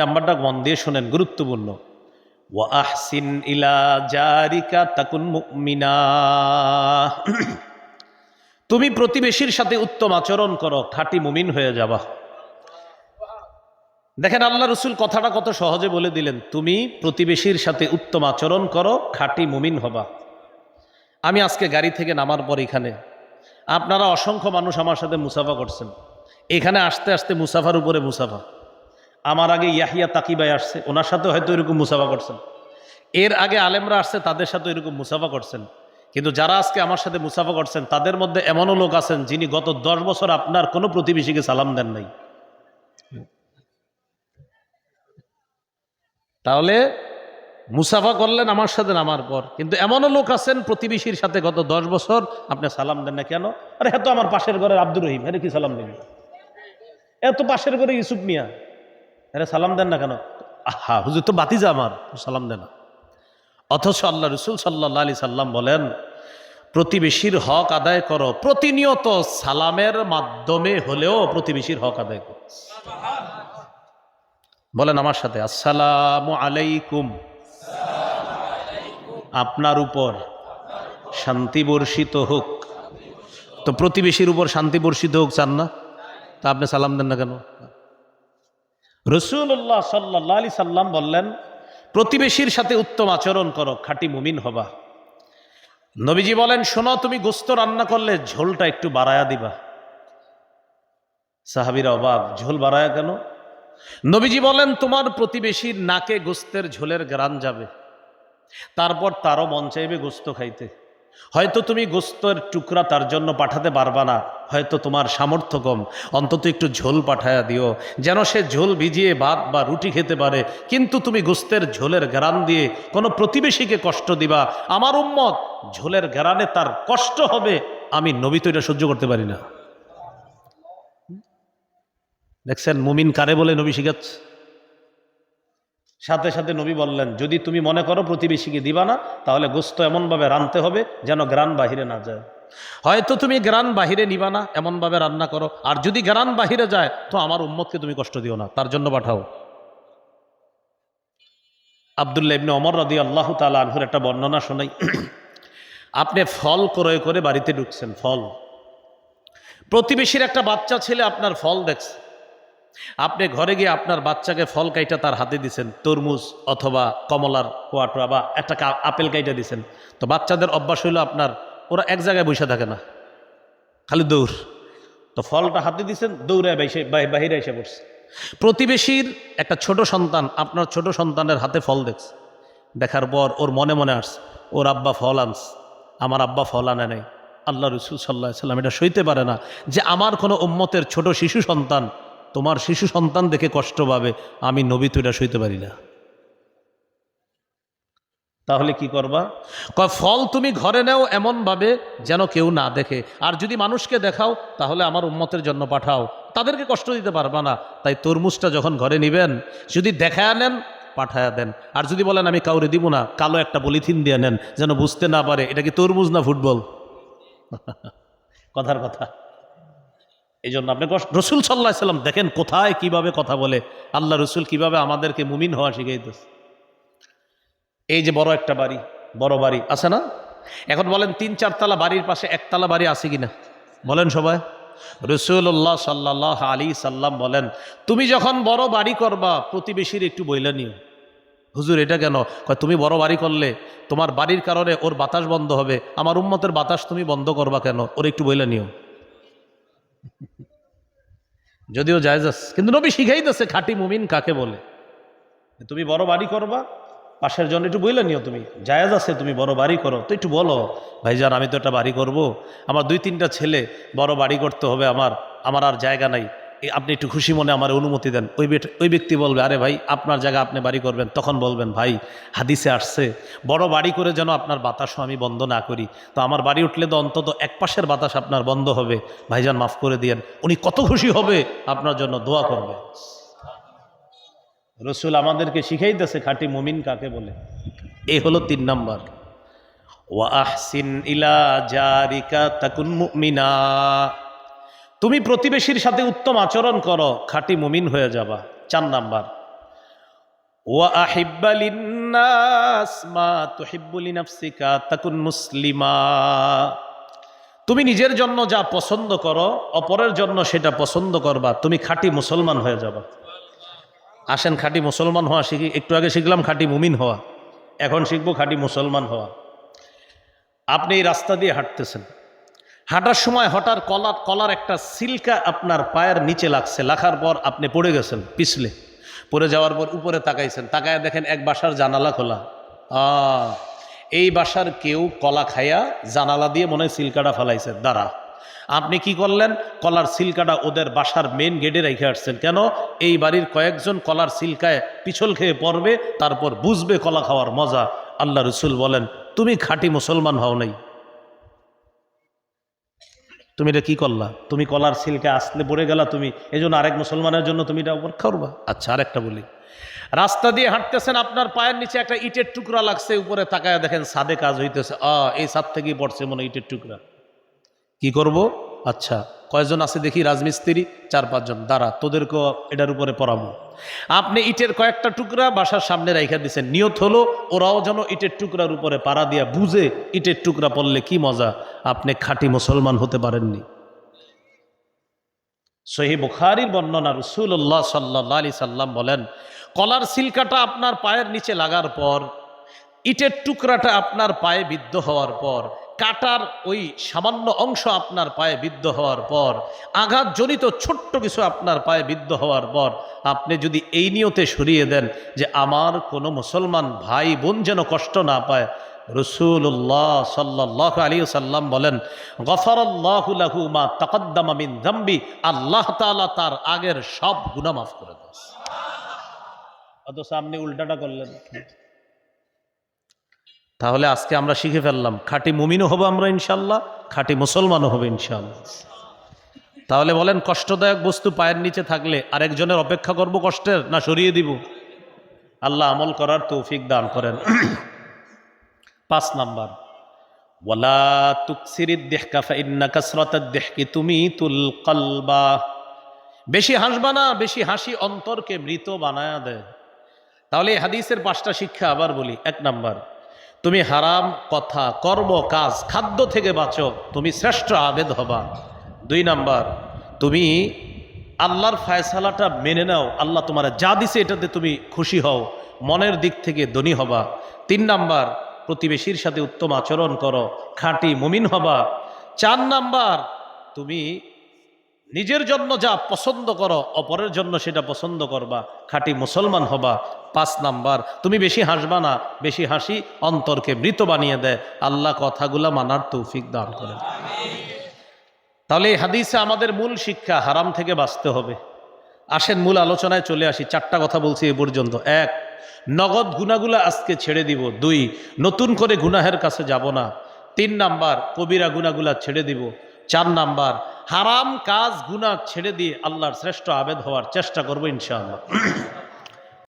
নাম্বারটা মন দিয়ে শোনেন, গুরুত্বপূর্ণ। ওয়া আহসিন ইলা জারিকা তাকুন মুমিনা। তুমি প্রতিবেশীর সাথে উত্তম আচরণ করো, খাঁটি মুমিন হয়ে যাবা। দেখেন, আল্লাহ রসুল কথাটা কত সহজে বলে দিলেন, তুমি প্রতিবেশীর সাথে উত্তম আচরণ করো, খাঁটি মুমিন হবা। আমি আজকে গাড়ি থেকে নামার পর এখানে, আপনারা অসংখ্য মানুষ আমার সাথে মুসাফা করছেন। এখানে আসতে আসতে মুসাফার উপরে মুসাফা। আমার আগে ইয়াহিয়া তাকিবাই আসছে, ওনার সাথে হয়তো এরকম মুসাফা করছেন। এর আগে আলেমরা আসছে, তাদের সাথে এরকম মুসাফা করছেন। কিন্তু যারা আজকে আমার সাথে মুসাফা করছেন, তাদের মধ্যে এমনও লোক আছেন যিনি গত দশ বছর আপনার কোনো প্রতিবেশীকে সালাম দেন নাই। তাহলে মুসাফা করলেন আমার সাথে নামার পর, কিন্তু এমনও লোক আছেন প্রতিবেশীর সাথে গত দশ বছর আপনি সালাম দেন না কেন? আরে হ্যাঁ তো আমার পাশের ঘরের আব্দুর রহিম আরে কি সালাম দেন এত পাশের ঘরে ইউসুফ মিয়া। আরে সালাম দেন না কেন? আহা, হুজুর তো বাতিজা আমার, সালাম দেন না। অথচ আল্লাহ রসুল সাল্লাহ আলি সাল্লাম বলেন, প্রতিবেশীর হক আদায় করো, প্রতিনিয়ত সালামের মাধ্যমে হলেও প্রতিবেশীর হক আদায় করো। বলেন আমার সাথে, আসসালামু আলাইকুম। আপনার উপর শান্তি বর্ষিত হোক। তো প্রতিবেশীর উপর শান্তি বর্ষিত হোক, চান না? তা আপনি সালাম দেন না কেন? রসুল্লাহ সাল্লাহ আলি সাল্লাম বললেন, প্রতিবেশীর সাথে উত্তম আচরণ করো, খাঁটি মুমিন হবা। নবীজি বলেন, শোনো, তুমি গোস্ত রান্না করলে ঝোলটা একটু বাড়ায়া দিবা। সাহাবিরা অবাক, ঝোল বাড়ায়া কেন? নবীজি বলেন, তোমার প্রতিবেশীর নাকে গোস্তের ঝোলের গ্রান যাবে, তারপর তারও মন চাইবে গোস্ত খাইতে। হয়তো তুমি গোস্তের টুকরা তার জন্য পাঠাতে পারবা না, হয়তো তোমার সামর্থ্য কম। অন্তত একটু ঝোল পাঠায়া দিও। যেন সে ঝোল ভিজিয়ে ভাত বা রুটি খেতে পারে, কিন্তু তুমি গোস্তের ঝোলের গ্রান দিয়ে কোনো প্রতিবেশীকে কষ্ট দিবা। আমার উম্মত, ঝোলের গ্রানে তার কষ্ট হবে। আমি নবী তো এটা সহ্য করতে পারি না। দেখছেন, মুমিন কারে বলে নবী শিখাচ্ছে? সাথে সাথে নবী বললেন, যদি তুমি মনে করো প্রতিবেশীকে দিবা না, তাহলে গোস্ত এমনভাবে রানতে হবে যেন গ্রান বাহিরে না যায়। হয়তো তুমি গ্রান বাহিরে নিবা না, এমনভাবে রান্না করো। আর যদি গ্রান বাহিরে যায়, তো আমার উম্মতকে তুমি কষ্ট দিও না, তার জন্য পাঠাও। আবদুল্লাহ ইবনে অমর রদি আল্লাহ তালা আনহুর একটা বর্ণনা শোনাই। আপনি ফল ক্রয় করে বাড়িতে ঢুকছেন, ফল। প্রতিবেশীর একটা বাচ্চা ছেলে আপনার ফল দেখছে। আপনি ঘরে গিয়ে আপনার বাচ্চাকে ফল কাইটা তার হাতে দিছেন, তরমুজ অথবা কমলার কোয়াটোয়া বা একটা আপেল কাইটা দিছেন, তো বাচ্চাদের অভ্যাস হইল আপনার, ওরা এক জায়গায় বসে থাকে না, খালি দৌড়। তো ফলটা হাতে দিছেন, দৌড়ে বাইসে বাহিরে এসে পড়ছে। প্রতিবেশীর একটা ছোট সন্তান, আপনার ছোট সন্তানের হাতে ফল দেখছে। দেখার পর ওর মনে মনে আসছে, ওর আব্বা ফল আনস আমার আব্বা ফল আনে নাই। আল্লাহ রসুল সাল্লাহ সাল্লাম এটা সইতে পারে না যে আমার কোনো উম্মতের ছোট শিশু সন্তান তোমার শিশু সন্তান দেখে কষ্ট পাবে, আমি নবী তো এটা সইতে পারি না। তাহলে কি করবা? ফল তুমি ঘরে নেও এমনভাবে যেন কেউ না দেখে। আর যদি মানুষকে দেখাও, তাহলে আমার উম্মতের জন্য পাঠাও। তাদেরকে কষ্ট দিতে পারবা না। তাই তরমুজটা যখন ঘরে নিবেন, যদি দেখায় নেন, পাঠায়া দেন। আর যদি বলেন, আমি কাউরে দিব না, কালো একটা পলিথিন দিয়ে নেন, যেন বুঝতে না পারে, এটা কি তরমুজ না ফুটবল? কথার কথা। এই জন্য আপনি রসুল সাল্লাহ সাল্লাম দেখেন কোথায় কীভাবে কথা বলে। আল্লাহ রসুল কীভাবে আমাদেরকে মুমিন হওয়া শিখাইতেছে। এই যে বড় একটা বাড়ি, বড় বাড়ি, আছে না? এখন বলেন তিন চারতলা বাড়ির পাশে একতলা বাড়ি আছে কিনা? বলেন সবাই। রসুল্লাহ সাল্লাহ আলী সাল্লাম বলেন, তুমি যখন বড় বাড়ি করবা, প্রতিবেশীর একটু বইলে নিও। হুজুর, এটা কেন? তুমি বড় বাড়ি করলে তোমার বাড়ির কারণে ওর বাতাস বন্ধ হবে, আমার উম্মতের বাতাস তুমি বন্ধ করবা কেন? ওর একটু বইলে নিও। যদিও জায়জাস কিন্তু নবী শিখাইতেছে, খাঁটি মুমিন কাকে বলে? তুমি বড় বাড়ি করবা, পাশের জন্য একটু বইলে নিও তুমি। জায়জ আছে, তুমি বড় বাড়ি করো। তো একটু বলো ভাই ভাইজান, আমি তো একটা বাড়ি করব। আমার দুই তিনটা ছেলে বড় বাড়ি করতে হবে আমার আমার আর জায়গা নাই। আপনি একটু খুশি মনে আমার অনুমতি দেন। ওই ওই ব্যক্তি বলবে, আরে ভাই, আপনার জায়গা আপনি বাড়ি করবেন। তখন বলবেন, ভাই, হাদিসে আসছে, বড় বাড়ি করে যেন আপনার বাতাসও আমি বন্ধ না করি। তো আমার বাড়ি উঠলে তো অন্তত এক পাশের বাতাস আপনার বন্ধ হবে। ভাইজান, মাফ করে দিয়েন। উনি কত খুশি হবে আপনার জন্য দোয়া করবে। রসুল আমাদেরকে শিখাইতেছে, খাঁটি মুমিন কাকে বলে? এই হলো তিন নাম্বার। ওয়া আহসিন ইলা জারিকা তাকুন মুমিনা। তুমি প্রতিবেশীর সাথে উত্তম আচরণ করো, খাঁটি মুমিন হয়ে যাবা। চার নাম্বার। ওয়া তাকুন মুসলিমা। তুমি নিজের জন্য যা পছন্দ করো, অপরের জন্য সেটা পছন্দ করবা, তুমি খাঁটি মুসলমান হয়ে যাবা। আসেন, খাঁটি মুসলমান হওয়া শিখি, একটু আগে শিখলাম খাঁটি মুমিন হওয়া। এখন শিখব খাঁটি মুসলমান হওয়া। আপনি এই রাস্তা দিয়ে হাঁটতেছেন। হাঁটার সময় হঠাৎ কলার কলার একটা সিল্কা আপনার পায়ের নিচে লাগছে, লাখার পর আপনি পড়ে গেছেন, পিছলে। পড়ে যাওয়ার পর উপরে তাকাইছেন, তাকায় দেখেন এক বাসার জানালা খোলা। এই বাসার কেউ কলা খাইয়া জানালা দিয়ে মনে হয় সিল্কাটা ফেলাইছে। দাঁড়া, আপনি কি করলেন? কলার সিল্কাটা ওদের বাসার মেন গেটে রেখে আসছেন। কেন? এই বাড়ির কয়েকজন কলার সিল্কায় পিছল খেয়ে পড়বে, তারপর বুঝবে কলা খাওয়ার মজা। আল্লাহ রসুল বলেন, তুমি খাঁটি মুসলমান হও নাই। তুমি এটা কি করলা? তুমি কলার সিলকে আসলে পড়ে গেলা তুমি। এই জন্য আরেক মুসলমানের জন্য তুমি এটা উপর করবা আচ্ছা আরেকটা বলি। রাস্তা দিয়ে হাঁটতেছেন, আপনার পায়ের নিচে একটা ইটের টুকরা লাগছে, উপরে তাকায় দেখেন সাদে কাজ হইতেছে। আ এই সাদ থেকেই পড়ছে মনে ইটের টুকরা। কি করব? আচ্ছা কয়জন আছে দেখি রাজমিস্ত্রি? চার, পাঁচজন। দাঁড়া, তোদেরকেও এটার উপরে পড়াবো। আপনি ইটের কয়েকটা টুকরা বাসার সামনে রাইখা দিচ্ছেন নিয়ত হলো ওরাও যেন ইটের টুকরার উপরে পাড়া দিয়া বুঝে ইটের টুকরা পড়লে কি মজা। আপনি খাঁটি মুসলমান হতে পারেননি। সহি বুখারির বর্ণনা রসুল্লাহ সাল্লাহ আলি সাল্লাম বলেন, কলার সিলকাটা আপনার পায়ের নিচে লাগার পর, ইটের টুকরাটা আপনার পায়ে বিদ্ধ হওয়ার পর কাটার ওই সামান্য অংশ আপনার পায়ে বিদ্ধ হওয়ার পর, আঘাতজনিত ছোট্ট কিছু আপনার পায়ে বিদ্ধ হওয়ার পর, আপনি যদি এই নিয়তে সরিয়ে দেন যে আমার কোনো মুসলমান ভাই বোন যেন কষ্ট না পায় রসুল্লাহ সাল্লাহ আলী সাল্লাম বলেন, গফরল্লাহু মা তকদ্দামা মিন আল্লাহ তাআলা তার আগের সব গুনাহ মাফ করে দেন। অথচ আপনি উল্টাটা করলেন। তাহলে আজকে আমরা শিখে ফেললাম, খাঁটি মুমিনও হব আমরা ইনশাল্লাহ খাঁটি মুসলমানও হবে ইনশাল্লাহ তাহলে বলেন, কষ্টদায়ক বস্তু পায়ের নিচে থাকলে আরেকজনের অপেক্ষা করব কষ্টের না সরিয়ে দিব? আল্লাহ আমল করার তৌফিক দান করেন। পাঁচ নাম্বার, ওয়ালা তুকসিরিদ দেহকা তুমি তুল বেশি হাসবা না, বেশি হাসি অন্তরকে মৃত বানায়া দেয়। তাহলে হাদিসের পাঁচটা শিক্ষা আবার বলি। এক নাম্বার তুমি হারাম কথা, কর্ম, কাজ, খাদ্য থেকে বাঁচো, তুমি শ্রেষ্ঠ আবেদ হবা। দুই নাম্বার, তুমি আল্লাহর ফায়সালাটা মেনে নাও, আল্লাহ তোমার যা দিছে এটাতে তুমি খুশি হও, মনের দিক থেকে ধনী হবা। তিন নাম্বার, প্রতিবেশীর সাথে উত্তম আচরণ করো, খাঁটি মুমিন হবা। চার নাম্বার, তুমি নিজের জন্য যা পছন্দ করো, অপরের জন্য সেটা পছন্দ করবা। খাঁটি মুসলমান হবা। পাঁচ নাম্বার, তুমি বেশি হাসবা না। বেশি হাসি অন্তরকে মৃত বানিয়ে দেয়। আল্লাহ কথাগুলা মানার তৌফিক দান করে। তাহলে এই হাদিসে আমাদের মূল শিক্ষা, হারাম থেকে বাঁচতে হবে। আসেন মূল আলোচনায় চলে আসি। চারটা কথা বলছি এ পর্যন্ত। এক, নগদ গুণাগুলা আজকে ছেড়ে দিব। দুই, নতুন করে গুনাহের কাছে যাব না। তিন নাম্বার, কবিরা গুনাগুলা ছেড়ে দিব। চার নাম্বার হারাম কাজ গুনা ছেড়ে দিয়ে আল্লাহর শ্রেষ্ঠ আবেদ হওয়ার চেষ্টা করব ইনশাআল্লাহ।